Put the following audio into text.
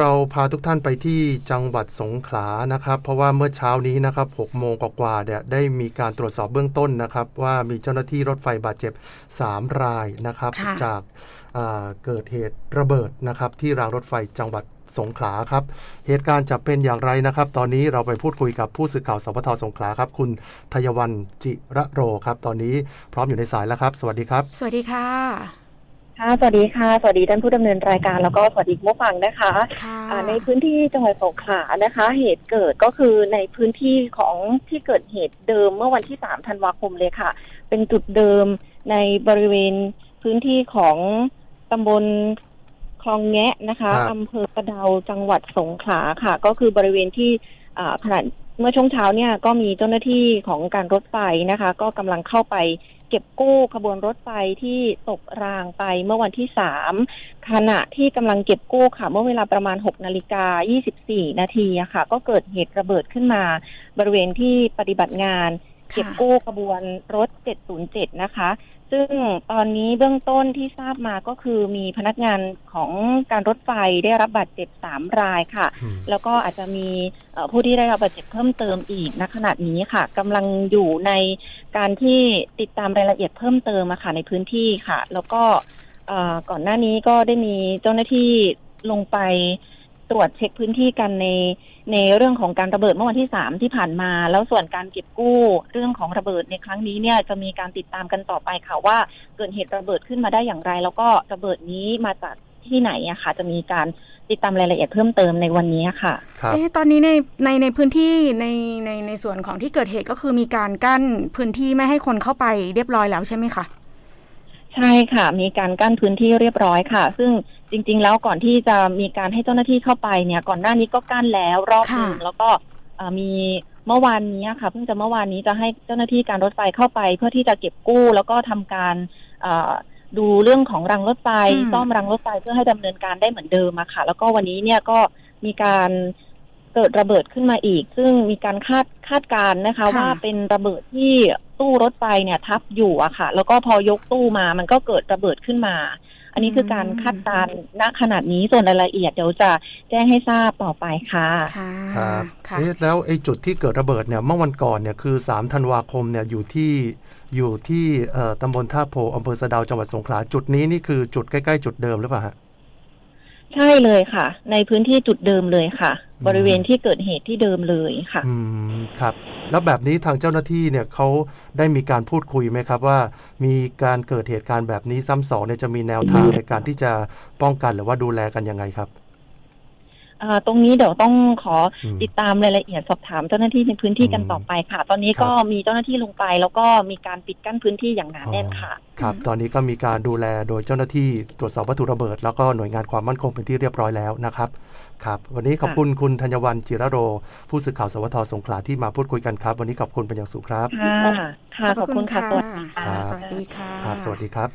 เราพาทุกท่านไปที่จังหวัดสงขลานะครับ เพราะว่าเมื่อเช้านี้นะครับ6โมงกว่าๆเนี่ยได้มีการตรวจสอบเบื้องต้นนะครับ ว่ามีเจ้าหน้าที่รถไฟบาดเจ็บ 3 รายนะครับค่ะจากอ่าเกิดเหตุระเบิดนะครับที่รางรถไฟจังหวัดสงขลาครับ เหตุการณ์จะเป็นอย่างไรนะครับ ตอนนี้เราไปพูดคุยกับผู้สื่อข่าวสพทสงขลาครับ คุณทยวันจิระโรครับ ตอนนี้พร้อมอยู่ในสายแล้วครับ สวัสดีครับ สวัสดีค่ะ ค่ะ สวัสดีค่ะ สวัสดีท่านผู้ดำเนินรายการแล้วก็สวัสดีคุณผู้ฟังนะคะค่ะอ่าในพื้นที่จังหวัดสงขลานะคะ เหตุเกิดก็คือในพื้นที่ของที่เกิดเหตุเดิมเมื่อวันที่ 3 ธันวาคมเลยค่ะ เป็นจุดเดิมในบริเวณพื้นที่ของตำบลคลองแงะนะคะครับ อำเภอกระเดาจังหวัดสงขลาค่ะ ก็คือบริเวณที่อ่าขณะ เมื่อช่วงเช้าเนี่ยก็มีเจ้าหน้าที่ของการรถไฟนะคะ ก็กำลังเข้าไปเก็บกู้ขบวนรถไฟที่ตกรางไปเมื่อวันที่สามขณะที่กำลังเก็บกู้ค่ะ เมื่อเวลาประมาณ 6 นาฬิกา 24 นาทีค่ะ ก็เกิดเหตุระเบิดขึ้นมา บริเวณที่ปฏิบัติงาน เก็บกู้ขบวนรถ 707 นะคะ ซึ่งตอนนี้เบื้องต้นที่ทราบมาก็คือมีพนักงานของการรถไฟได้รับบาดเจ็บ3รายค่ะอืมแล้วก็อาจจะมีเอ่อผู้ที่ได้รับบาดเจ็บเพิ่มเติมอีกณขณะนี้ค่ะกำลังอยู่ในการที่ติดตามรายละเอียดเพิ่มเติมอะค่ะในพื้นที่ค่ะ แล้วก็เอ่อก่อนหน้านี้ก็ได้มีเจ้าหน้าที่ลงไป ตรวจเช็คพื้นที่กันในในเรื่องของการระเบิดเมื่อวันที่สามที่ผ่านมา แล้วส่วนการเก็บกู้เรื่องของระเบิดในครั้งนี้เนี่ยจะมีการติดตามกันต่อไปค่ะว่าเกิดเหตุระเบิดขึ้นมาได้อย่างไร แล้วก็ระเบิดนี้มาจากที่ไหนอะค่ะ จะมีการติดตามรายละเอียดเพิ่มเติมในวันนี้ค่ะครับเอ๊ะตอนนี้ในในในพื้นที่ในในในส่วนของที่เกิดเหตุก็คือมีการกั้นพื้นที่ไม่ให้คนเข้าไปเรียบร้อยแล้วใช่ไหมคะ ใช่ค่ะ มีการกั้นพื้นที่เรียบร้อยค่ะ ซึ่งจริง ๆ แล้วก่อนที่จะมีการให้เจ้าหน้าที่เข้าไปเนี่ย ก่อนหน้านี้ก็กั้นแล้วรอบหนึ่งค่ะแล้วก็เอ่อมีเมื่อวานนี้ค่ะ เพิ่งจะเมื่อวานนี้จะให้เจ้าหน้าที่การรถไฟเข้าไป เพื่อที่จะเก็บกู้แล้วก็ทำการเอ่อดูเรื่องของรางรถไฟอืมซ่อมรางรถไฟเพื่อให้ดำเนินการได้เหมือนเดิมอะค่ะ แล้วก็วันนี้เนี่ยก็มีการ เกิดระเบิดขึ้นมาอีก ซึ่งมีการคาดคาดการณ์นะคะ ว่าเป็นระเบิดที่ตู้รถไฟเนี่ยทับอยู่อะค่ะ แล้วก็พอยกตู้มามันก็เกิดระเบิดขึ้นมา อันนี้คือการคาดการณ์ณขนาดนี้ส่วนรายละเอียดเดี๋ยวจะแจ้งให้ทราบต่อไปค่ะค่ะครับค่ะเอ๊ะแล้วไอ้จุดที่เกิดระเบิดเนี่ยเมื่อวันก่อนเนี่ยคือ3ธันวาคมเนี่ยอยู่ที่อยู่ที่เอ่อตำบลท่าโพอำเภอสะดาวจังหวัดสงขลาจุดนี้นี่คือจุดใกล้ๆ จุดเดิมหรือเปล่าฮะ ใช่เลยค่ะ ในพื้นที่จุดเดิมเลยค่ะอืมบริเวณที่เกิดเหตุที่เดิมเลยค่ะ อืมครับ แล้วแบบนี้ทางเจ้าหน้าที่เนี่ยเขาได้มีการพูดคุยไหมครับว่า มีการเกิดเหตุการณ์แบบนี้ซ้ำสองเนี่ยจะมีแนวทางในการที่จะป้องกันหรือว่าดูแลกันยังไงครับอ่า ตรงนี้เดี๋ยวต้องขออืมติดตามรายละเอียดสอบถามเจ้าหน้าที่ในพื้นที่กันอืมต่อไปค่ะ ตอนนี้ครับก็มีเจ้าหน้าที่ลงไป แล้วก็มีการปิดกั้นพื้นที่อย่างหนาแน่นค่ะ ครับ ตอนนี้ก็มีการดูแลโดยเจ้าหน้าที่ตรวจสอบวัตถุระเบิด แล้วก็หน่วยงานความมั่นคงเป็นที่เรียบร้อยแล้วนะครับ ครับ วันนี้ขอบคุณคุณธัญวันจิระโร ผู้สื่อข่าวสวทสงขลาที่มาพูดคุยกันครับ วันนี้ขอบคุณเป็นอย่างสูงครับ ค่ะค่ะขอบคุณค่ะขสอบวัสคุณดีค่ะค่ะ สวัสดีค่ะครับสวัสดีครับ